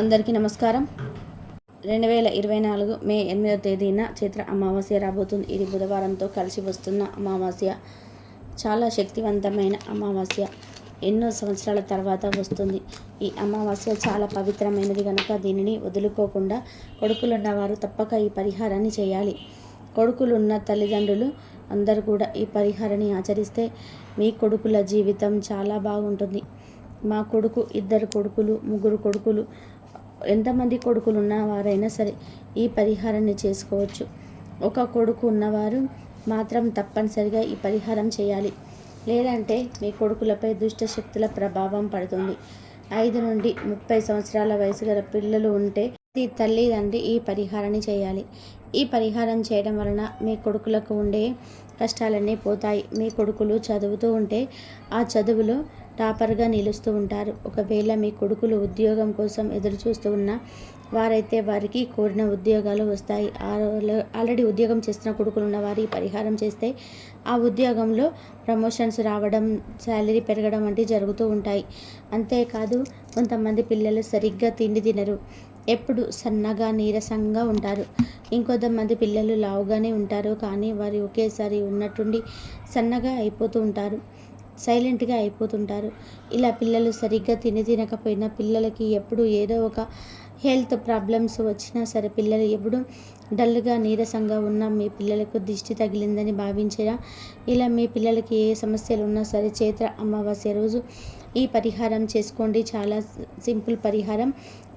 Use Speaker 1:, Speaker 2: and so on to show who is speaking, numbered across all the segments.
Speaker 1: అందరికీ నమస్కారం. రెండు వేల ఇరవై నాలుగు మే ఎనిమిదో తేదీన చైత్ర అమావాస్య రాబోతుంది. ఇది బుధవారంతో కలిసి వస్తున్న అమావాస్య. చాలా శక్తివంతమైన అమావాస్య. ఎన్నో సంవత్సరాల తర్వాత వస్తుంది. ఈ అమావాస్య చాలా పవిత్రమైనది కనుక దీనిని వదులుకోకుండా కొడుకులున్నవారు తప్పక ఈ పరిహారాన్ని చేయాలి. కొడుకులున్న తల్లిదండ్రులు అందరూ కూడా ఈ పరిహారాన్ని ఆచరిస్తే మీ కొడుకుల జీవితం చాలా బాగుంటుంది. మా కొడుకు ఇద్దరు కొడుకులు ముగ్గురు కొడుకులు ఎంతమంది కొడుకులు ఉన్న వారైనా సరే ఈ పరిహారాన్ని చేసుకోవచ్చు. ఒక కొడుకు ఉన్నవారు మాత్రం తప్పనిసరిగా ఈ పరిహారం చేయాలి. లేదంటే మీ కొడుకులపై దుష్ట శక్తుల ప్రభావం పడుతుంది. ఐదు నుండి ముప్పై సంవత్సరాల వయసు గల పిల్లలు ఉంటే ప్రతి తల్లి తండ్రి ఈ పరిహారాన్ని చేయాలి. ఈ పరిహారం చేయడం వలన మీ కొడుకులకు ఉండే కష్టాలన్నీ పోతాయి. మీ కొడుకులు చదువుతూ ఉంటే ఆ చదువులో టాపర్గా నిలుస్తూ ఉంటారు. ఒకవేళ మీ కొడుకులు ఉద్యోగం కోసం ఎదురు చూస్తూ ఉన్న వారైతే వారికి కోరిన ఉద్యోగాలు వస్తాయి. ఆల్రెడీ ఉద్యోగం చేస్తున్న కొడుకులు ఉన్న వారి పరిహారం చేస్తే ఆ ఉద్యోగంలో ప్రమోషన్స్ రావడం శాలరీ పెరగడం వంటివి జరుగుతూ ఉంటాయి. అంతేకాదు కొంతమంది పిల్లలు సరిగ్గా తిండి తినరు. ఎప్పుడు సన్నగా నీరసంగా ఉంటారు. ఇంకొంతమంది పిల్లలు లావుగానే ఉంటారు. కానీ వారు ఒకేసారి ఉన్నట్టుండి సన్నగా అయిపోతూ ఉంటారు. సైలెంట్గా అయిపోతుంటారు. ఇలా పిల్లలు సరిగ్గా తిని తినకపోయినా పిల్లలకి ఎప్పుడు ఏదో ఒక హెల్త్ ప్రాబ్లమ్స్ వచ్చినా సరే పిల్లలు ఎప్పుడు డల్గా నీరసంగా ఉన్నా మీ పిల్లలకు దిష్టి తగిలిందని భావించినా ఇలా మీ పిల్లలకి ఏ సమస్యలు ఉన్నా సరే చైత్ర అమావాస్య రోజు ఈ పరిహారం చేసుకోండి. చాలా సింపుల్ పరిహారం.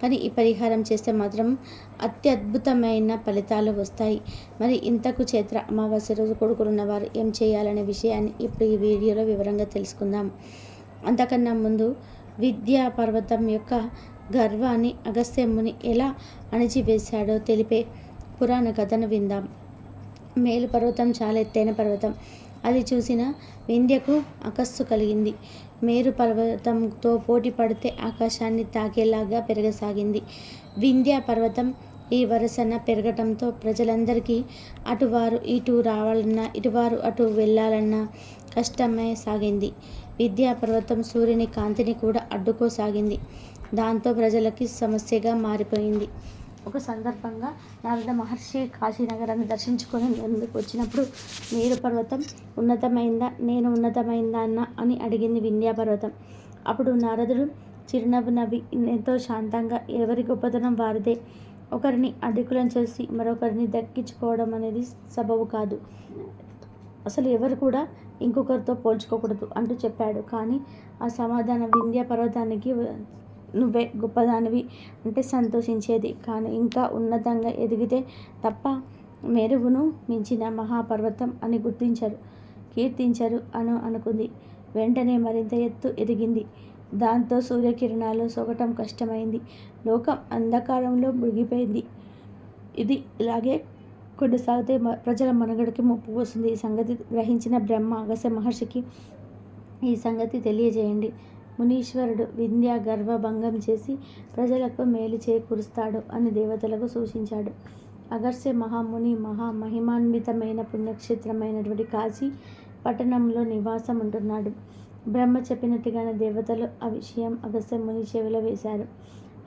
Speaker 1: కానీ ఈ పరిహారం చేస్తే మాత్రం అత్యద్భుతమైన ఫలితాలు వస్తాయి. మరి ఇంతకు చేత్ర అమావాస్య రోజు కొడుకులున్న వారు ఏం చేయాలనే విషయాన్ని ఇప్పుడు ఈ వీడియోలో వివరంగా తెలుసుకుందాం. అంతకన్నా ముందు విద్యా పర్వతం యొక్క గర్వాన్ని అగస్త్యముని ఎలా అణిచివేశాడో తెలిపే పురాణ కథను విందాం. మేలు పర్వతం చాలా ఎత్తైన పర్వతం. అది చూసిన వింధ్యకు అకస్సు కలిగింది. మేరు పర్వతంతో పోటీ పడితే ఆకాశాన్ని తాకేలాగా పెరగసాగింది. వింధ్యా పర్వతం ఈ వరుసన పెరగటంతో ప్రజలందరికీ అటువారు ఇటు రావాలన్నా ఇటువారు అటు వెళ్ళాలన్నా కష్టమే సాగింది. విద్యాపర్వతం సూర్యుని కాంతిని కూడా అడ్డుకోసాగింది. దాంతో ప్రజలకి సమస్యగా మారిపోయింది. ఒక సందర్భంగా నారద మహర్షి కాశీనగరాన్ని దర్శించుకొని ముందుకు వచ్చినప్పుడు మేరు పర్వతం ఉన్నతమైందా? నేను ఉన్నతమైందా అన్న? అని అడిగింది వింధ్యాపర్వతం అప్పుడు నారదుడు చిరునవ్వు నవ్వి ఎంతో శాంతంగా ఎవరి గొప్పతనం వారిదే. ఒకరిని అధికులం చేసి మరొకరిని దక్కించుకోవడం అనేది సబబు కాదు. అసలు ఎవరు కూడా ఇంకొకరితో పోల్చుకోకూడదు అంటూ చెప్పాడు. కానీ ఆ సమాధానం వింధ్య పర్వతానికి నువ్వే గొప్పదానివి అంటే సంతోషించేది. కానీ ఇంకా ఉన్నతంగా ఎదిగితే తప్ప మెరుగును మించిన మహాపర్వతం అని గుర్తించరు కీర్తించరు అను అనుకుంది. వెంటనే మరింత ఎత్తు ఎదిగింది. దాంతో సూర్యకిరణాలు సొగటం కష్టమైంది. లోకం అంధకారంలో ముగిపోయింది ఇది ఇలాగే కొనసాగితే ప్రజల మనుగడకి ముప్పు వస్తుంది. ఈ సంగతి గ్రహించిన బ్రహ్మ అగస్య మహర్షికి ఈ సంగతి తెలియజేయండి. మునీశ్వరుడు వింధ్య గర్వభంగం చేసి ప్రజలకు మేలు చేకూరుస్తాడు అని దేవతలకు సూచించాడు. అగర్స్య మహాముని మహా మహిమాన్వితమైన పుణ్యక్షేత్రమైనటువంటి కాశీ పట్టణంలో నివాసం ఉంటున్నాడు. బ్రహ్మ చెప్పినట్టుగానే దేవతలు ఆ విషయం అగస్త్య ముని చెవిలో వేశారు.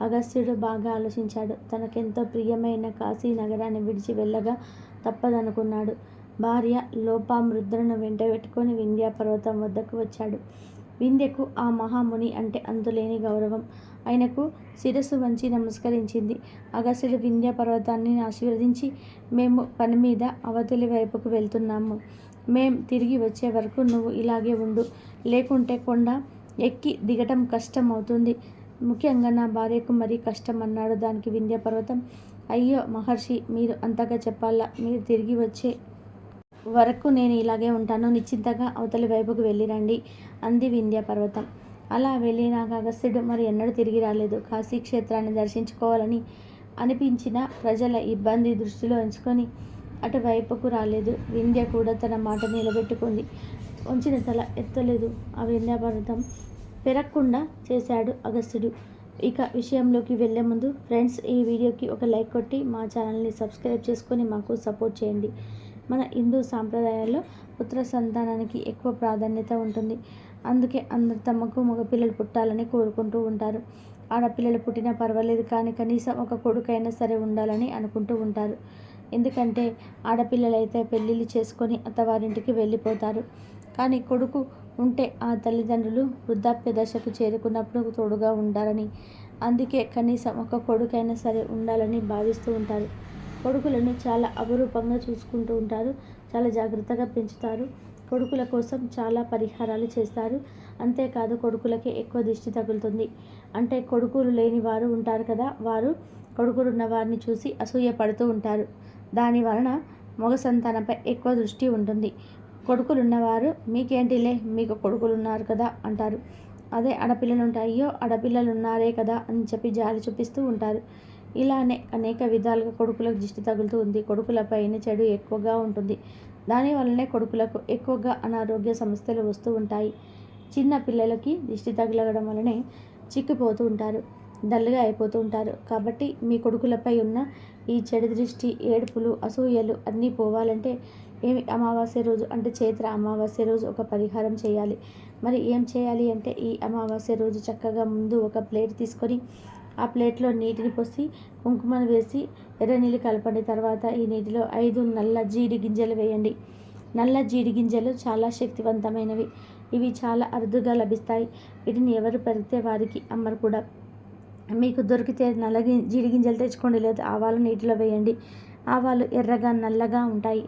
Speaker 1: అగస్త్యుడు బాగా ఆలోచించాడు. తనకెంతో ప్రియమైన కాశీ నగరాన్ని విడిచి వెళ్ళగా తప్పదనుకున్నాడు. భార్య లోపామృద్రను వెంట పెట్టుకొని వింధ్యా పర్వతం వద్దకు వచ్చాడు. వింధ్యకు ఆ మహాముని అంటే అంతులేని గౌరవం. ఆయనకు శిరస్సు వంచి నమస్కరించింది. అగస్యుడు వింధ్య పర్వతాన్ని ఆశీర్వదించి మేము పని మీద అవతలి వైపుకు వెళ్తున్నాము. మేం తిరిగి వచ్చే వరకు నువ్వు ఇలాగే ఉండు. లేకుంటే కొండ ఎక్కి దిగటం కష్టం అవుతుంది ముఖ్యంగా నా భార్యకు మరీ కష్టం అన్నాడు దానికి వింధ్య పర్వతం. అయ్యో మహర్షి మీరు అంతగా చెప్పాలా? మీరు తిరిగి వచ్చే వరకు నేను ఇలాగే ఉంటాను. నిశ్చింతగా అవతలి వైపుకు వెళ్ళిరండి. అంది వింధ్య పర్వతం. అలా వెళ్ళినాక అగస్త్యుడు మరి ఎన్నడూ తిరిగి రాలేదు. కాశీ క్షేత్రాన్ని దర్శించుకోవాలని అనిపించిన ప్రజల ఇబ్బంది దృష్టిలో ఉంచుకొని అటువైపుకు రాలేదు. వింధ్య కూడా తన మాట నిలబెట్టుకుంది. ఉంచిన తల ఎత్తలేదు. ఆ వింధ్య పర్వతం పెరగకుండా చేశాడు అగస్త్యుడు. ఇక విషయంలోకి వెళ్ళే ముందు ఫ్రెండ్స్ ఈ వీడియోకి ఒక లైక్ కొట్టి మా ఛానల్ని సబ్స్క్రైబ్ చేసుకొని మాకు సపోర్ట్ చేయండి. మన హిందూ సాంప్రదాయాల్లో పుత్ర సంతానానికి ఎక్కువ ప్రాధాన్యత ఉంటుంది. అందుకే అందరు తమకు మగపిల్లలు పుట్టాలని కోరుకుంటూ ఉంటారు. ఆడపిల్లలు పుట్టినా పర్వాలేదు కానీ కనీసం ఒక కొడుకైనా సరే ఉండాలని అనుకుంటూ ఉంటారు. ఎందుకంటే ఆడపిల్లలైతే పెళ్ళిళ్ళు చేసుకొని అత్తవారింటికి వెళ్ళిపోతారు. కానీ కొడుకు ఉంటే ఆ తల్లిదండ్రులు వృద్ధాప్య దశకు చేరుకున్నప్పుడు తోడుగా ఉండాలని అందుకే కనీసం ఒక కొడుకైనా సరే ఉండాలని భావిస్తూ ఉంటారు. కొడుకులను చాలా అపురూపంగా చూసుకుంటూ ఉంటారు. చాలా జాగ్రత్తగా పెంచుతారు. కొడుకుల కోసం చాలా పరిహారాలు చేస్తారు. అంతేకాదు కొడుకులకి ఎక్కువ దిష్టి తగులుతుంది. అంటే కొడుకులు లేని వారు ఉంటారు కదా. వారు కొడుకులు ఉన్న వారిని చూసి అసూయ పడుతూ ఉంటారు. దాని వలన మగ సంతానంపై ఎక్కువ దృష్టి ఉంటుంది. కొడుకులు ఉన్నవారు మీకేంటిలే? మీకు కొడుకులు ఉన్నారు కదా అంటారు. అదే ఆడపిల్లలు ఉంటాయి అయ్యో ఆడపిల్లలు ఉన్నారే కదా అని చెప్పి జాలి చూపిస్తూ ఉంటారు. ఇలానే అనేక విధాలుగా కొడుకులకు దిష్టి తగులుతూ ఉంది. కొడుకులపైన చెడు ఎక్కువగా ఉంటుంది. దానివల్లనే కొడుకులకు ఎక్కువగా అనారోగ్య సమస్యలు వస్తూ ఉంటాయి. చిన్న పిల్లలకి దిష్టి తగలగడం వలనే చిక్కిపోతూ ఉంటారు. డల్గా అయిపోతూ ఉంటారు. కాబట్టి మీ కొడుకులపై ఉన్న ఈ చెడు దృష్టి ఏడుపులు అసూయలు అన్నీ పోవాలంటే ఏమి అమావాస్య రోజు అంటే చైత్ర అమావాస్య రోజు ఒక పరిహారం చేయాలి. మరి ఏం చేయాలి అంటే ఈ అమావాస్య రోజు చక్కగా ముందు ఒక ప్లేట్ తీసుకొని ఆ ప్లేట్లో నీటిని పోసి కుంకుమను వేసి ఎర్ర నీళ్ళు కలపండి. తర్వాత ఈ నీటిలో ఐదు నల్ల జీడి గింజలు వేయండి. నల్ల జీడి గింజలు చాలా శక్తివంతమైనవి. ఇవి చాలా అరుదుగా లభిస్తాయి. వీటిని ఎవరు పెరిగితే వారికి అమ్మరు కూడా. మీకు దొరికితే నల్ల జీడి గింజలు తెచ్చుకోండి. లేదా ఆవాలు నీటిలో వేయండి. ఆవాలు ఎర్రగా నల్లగా ఉంటాయి.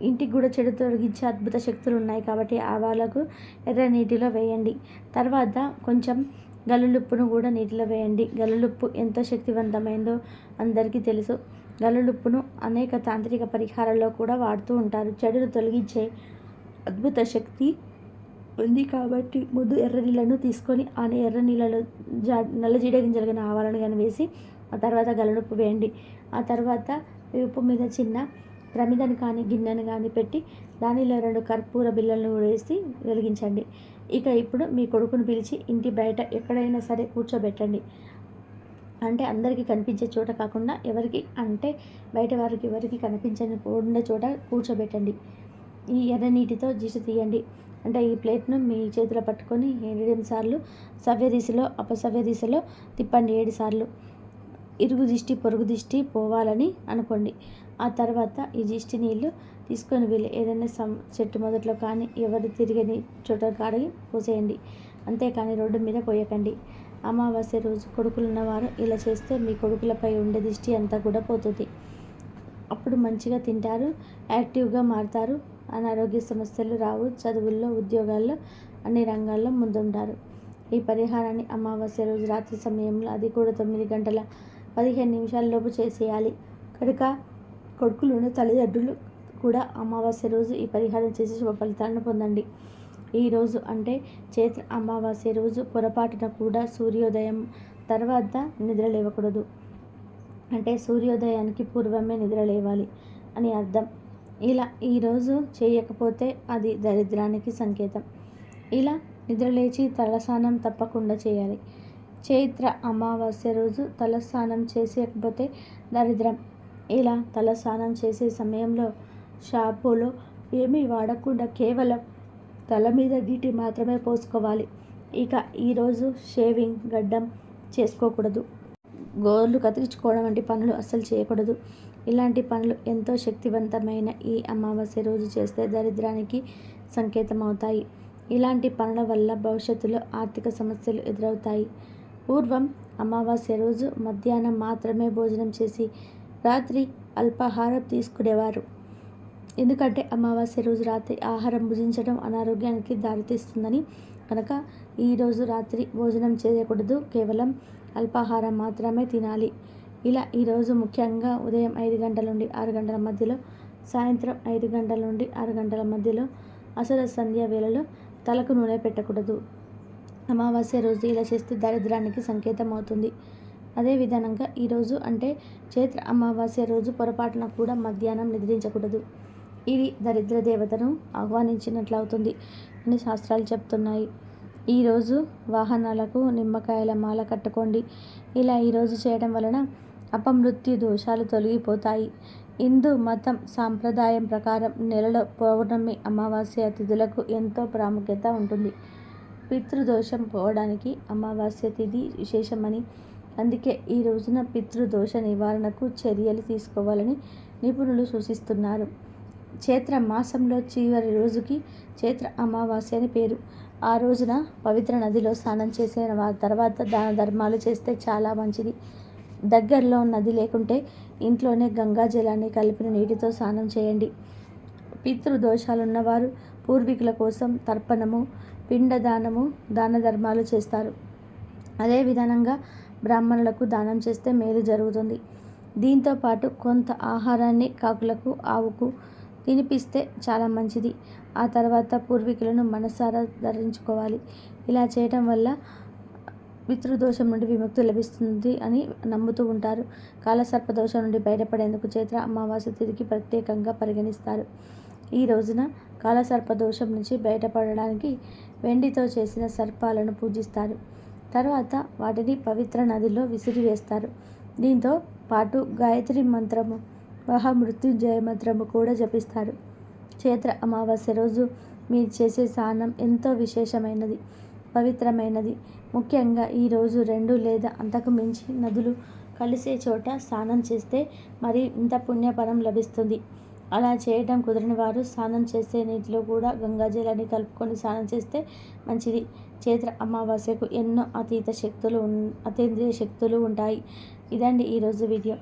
Speaker 1: ఇంటికి కూడా చెడు తొలగించే అద్భుత శక్తులు ఉన్నాయి కాబట్టి ఆవాలకు ఎర్ర నీటిలో వేయండి. తర్వాత కొంచెం గల్లులుప్పును కూడా నీటిలో వేయండి. గల్లులుప్పు ఎంతో శక్తివంతమైందో అందరికీ తెలుసు. గల్లులుప్పును అనేక తాంత్రిక పరిహారాల్లో కూడా వాడుతూ ఉంటారు. చెడును తొలగించే అద్భుత శక్తి ఉంది కాబట్టి ముందు ఎర్ర నీళ్ళను తీసుకొని ఆ ఎర్ర నీళ్ళలో జా నల్ల జీడ గింజలు కానీ ఆవాలను కానీ వేసి ఆ తర్వాత గలనుప్పు వేయండి. ఆ తర్వాత ఉప్పు మీద చిన్న ప్రమిదను కానీ గిన్నెను కానీ పెట్టి దానిలో రెండు కర్పూర బిళ్ళలను వేసి వెలిగించండి. ఇక ఇప్పుడు మీ కొడుకును పిలిచి ఇంటి బయట ఎక్కడైనా సరే కూర్చోబెట్టండి. అంటే అందరికీ కనిపించే చోట కాకుండా ఎవరికి అంటే బయట వారికి ఎవరికి కనిపించని ఉండే చోట కూర్చోబెట్టండి. ఈ ఎర్ర నీటితో దిశ తీయండి. అంటే ఈ ప్లేట్ను మీ చేతిలో పట్టుకొని ఏడెనిమిది సార్లు సవ్య దిశలో అపసవ్య దిశలో తిప్పండి. ఏడు సార్లు ఇరుగు దిష్టి పొరుగు దిష్టి పోవాలని అనుకోండి. ఆ తర్వాత ఈ దిష్టి నీళ్ళు తీసుకొని వెళ్ళి ఏదైనా సం చెట్టు మొదట్లో కానీ ఎవరు తిరిగని చోట కాడి పోసేయండి. అంతేకాని రోడ్డు మీద పోయకండి. అమావాస్య రోజు కొడుకులు ఉన్నవారు ఇలా చేస్తే మీ కొడుకులపై ఉండే దిష్టి అంతా కూడా పోతుంది. అప్పుడు మంచిగా తింటారు యాక్టివ్గా మారుతారు అనారోగ్య సమస్యలు రావు చదువుల్లో ఉద్యోగాల్లో అన్ని రంగాల్లో ముందుంటారు. ఈ పరిహారాన్ని అమావాస్య రోజు రాత్రి సమయంలో అది కూడా తొమ్మిది గంటల పదిహేను నిమిషాలలోపు చేసేయాలి. కనుక కొడుకులను తల్లిదండ్రులు కూడా అమావాస్య రోజు ఈ పరిహారం చేసి శుభ ఫలితాలను పొందండి. ఈరోజు అంటే చైత్ర అమావాస్య రోజు పొరపాటున కూడా సూర్యోదయం తర్వాత నిద్ర లేవకూడదు. అంటే సూర్యోదయానికి పూర్వమే నిద్ర లేవాలి అని అర్థం. ఇలా ఈరోజు చేయకపోతే అది దరిద్రానికి సంకేతం. ఇలా నిద్రలేచి తలస్నానం తప్పకుండా చేయాలి. చైత్ర అమావాస్య రోజు తలస్నానం చేసేయకపోతే దరిద్రం. ఇలా తలస్నానం చేసే సమయంలో షాంపూలో ఏమీ వాడకుండా కేవలం తల మీద గీటి మాత్రమే పోసుకోవాలి. ఇక ఈరోజు షేవింగ్ గడ్డం చేసుకోకూడదు. గోర్లు కత్తిరించుకోవడం వంటి పనులు అస్సలు చేయకూడదు. ఇలాంటి పనులు ఎంతో శక్తివంతమైన ఈ అమావాస్య రోజు చేస్తే దరిద్రానికి సంకేతం అవుతాయి ఇలాంటి పనుల వల్ల భవిష్యత్తులో ఆర్థిక సమస్యలు ఎదురవుతాయి. పూర్వం అమావాస్య రోజు మధ్యాహ్నం మాత్రమే భోజనం చేసి రాత్రి అల్పాహారం తీసుకునేవారు. ఎందుకంటే అమావాస్య రోజు రాత్రి ఆహారం భుజించడం అనారోగ్యానికి దారితీస్తుందని కనుక ఈరోజు రాత్రి భోజనం చేయకూడదు. కేవలం అల్పాహారం మాత్రమే తినాలి. ఇలా ఈరోజు ముఖ్యంగా ఉదయం ఐదు గంటల నుండి ఆరు గంటల మధ్యలో సాయంత్రం ఐదు గంటల నుండి ఆరు గంటల మధ్యలో అసలు సంధ్యా వేళలో తలకు నూనె పెట్టకూడదు. అమావాస్య రోజు ఇలా చేస్తే దరిద్రానికి సంకేతం అవుతుంది అదే విధానంగా ఈరోజు అంటే చైత్ర అమావాస్య రోజు పొరపాటున కూడా మధ్యాహ్నం నిద్రించకూడదు. ఇది దరిద్ర దేవతను ఆహ్వానించినట్లు అవుతుంది అని శాస్త్రాలు చెప్తున్నాయి. ఈరోజు వాహనాలకు నిమ్మకాయల మాల కట్టుకోండి. ఇలా ఈరోజు చేయడం వలన అపమృత్యు దోషాలు తొలగిపోతాయి. హిందూ మతం సాంప్రదాయం ప్రకారం నెలలో పౌర్ణమి అమావాస్య తిథులకు ఎంతో ప్రాముఖ్యత ఉంటుంది. పితృదోషం పోవడానికి అమావాస్య తిథి విశేషమని అందుకే ఈ రోజున పితృదోష నివారణకు చర్యలు తీసుకోవాలని నిపుణులు సూచిస్తున్నారు. చైత్ర మాసంలో చివరి రోజుకి చైత్ర అమావాస్య అని పేరు. ఆ రోజున పవిత్ర నదిలో స్నానం చేసిన తర్వాత దాన ధర్మాలు చేస్తే చాలా మంచిది. దగ్గరలో నది లేకుంటే ఇంట్లోనే గంగా జలాన్ని కలిపిన నీటితో స్నానం చేయండి. పితృదోషాలు ఉన్నవారు పూర్వీకుల కోసం తర్పణము పిండదానము దాన ధర్మాలు చేస్తారు. అదే విధానంగా బ్రాహ్మణులకు దానం చేస్తే మేలు జరుగుతుంది. దీంతో పాటు కొంత ఆహారాన్ని కాకులకు ఆవుకు తినిపిస్తే చాలా మంచిది. ఆ తర్వాత పూర్వీకులను మనసారా ధరించుకోవాలి. ఇలా చేయటం వల్ల పితృదోషం నుండి విముక్తి లభిస్తుంది అని నమ్ముతూ ఉంటారు. కాలసర్ప దోషం నుండి బయటపడేందుకు చైత్ర అమావాస్య తిరిగి ప్రత్యేకంగా పరిగణిస్తారు. ఈ రోజున కాలసర్ప దోషం నుంచి బయటపడడానికి వెండితో చేసిన సర్పాలను పూజిస్తారు. తర్వాత వాటిని పవిత్ర నదిలో విసిరివేస్తారు. దీంతో పాటు గాయత్రి మంత్రము మహామృత్యుంజయ మంత్రము కూడా జపిస్తారు. చైత్ర అమావాస్య రోజు మీరు చేసే స్నానం ఎంతో విశేషమైనది పవిత్రమైనది. ముఖ్యంగా ఈరోజు రెండు లేదా అంతకు మించి నదులు కలిసే చోట స్నానం చేస్తే మరి ఇంత పుణ్యఫలం లభిస్తుంది. అలా చేయడం కుదరని వారు స్నానం చేసే నీటిలో కూడా గంగాజలాన్ని కలుపుకొని స్నానం చేస్తే మంచిది. చైత్ర అమావాస్యకు ఎన్నో అతీత శక్తులు అతీంద్రియ శక్తులు ఉంటాయి. ఇదండి ఈరోజు వీడియో.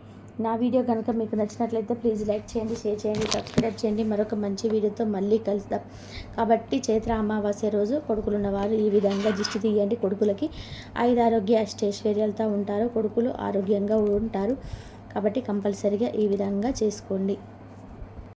Speaker 1: నా వీడియో కనుక మీకు నచ్చినట్లయితే ప్లీజ్ లైక్ చేయండి షేర్ చేయండి సబ్స్క్రైబ్ చేయండి. మరొక మంచి వీడియోతో మళ్ళీ కలుద్దాం. కాబట్టి చైత్ర అమావాస్య రోజు కొడుకులు ఉన్నవారు ఈ విధంగా దిష్టి తీయండి. కొడుకులకి ఐదు ఆరోగ్య అష్టైశ్వర్యాలతో ఉంటారు. కొడుకులు ఆరోగ్యంగా ఉంటారు. కాబట్టి కంపల్సరిగా ఈ విధంగా చేసుకోండి.